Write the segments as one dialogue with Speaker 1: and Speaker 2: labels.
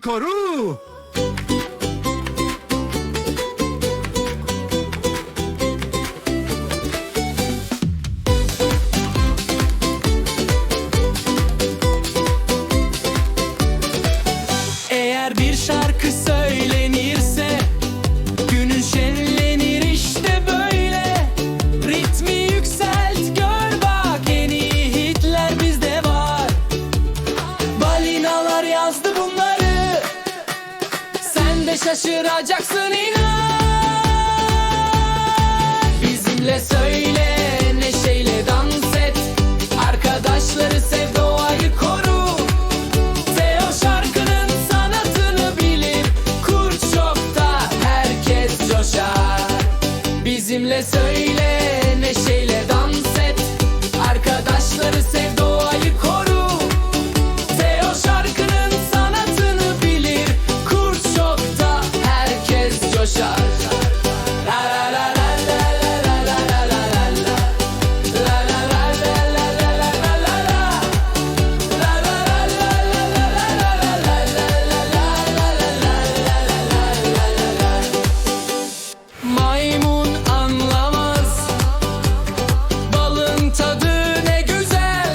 Speaker 1: koru.
Speaker 2: Eğer bir şarkı söylenirse de şaşıracaksın inan. Bizimle söyle neşeyle dans et. Arkadaşları sev doğayı koru. Teo şarkının sanatını bilir. Şokta herkes coşar. Bizimle söyle coşar Maymun anlamaz. Balın tadı ne güzel.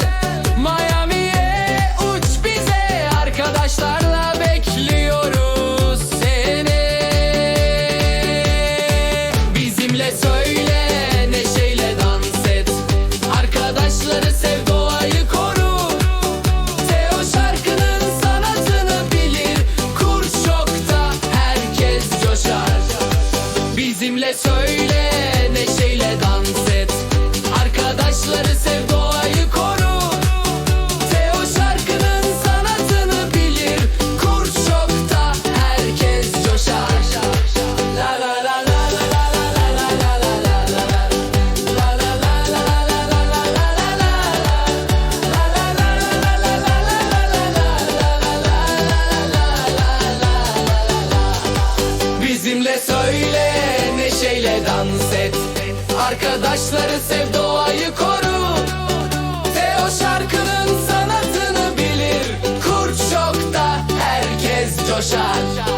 Speaker 2: Miami'ye uç bize. Arkadaşlarla bekliyoruz Bizimle söyle neşeyle Arkadaşları sev doğayı koru Teo şarkının sanatını bilir Kur şokta herkes coşar La la la la la la la la la la la la la La la la la la la la la la la la La la la la la la la la la la Bizimle söyle ile dans et. Arkadaşları sev doğayı koru. Teo şarkının sanatını bilir. Kurt şokta herkes coşar.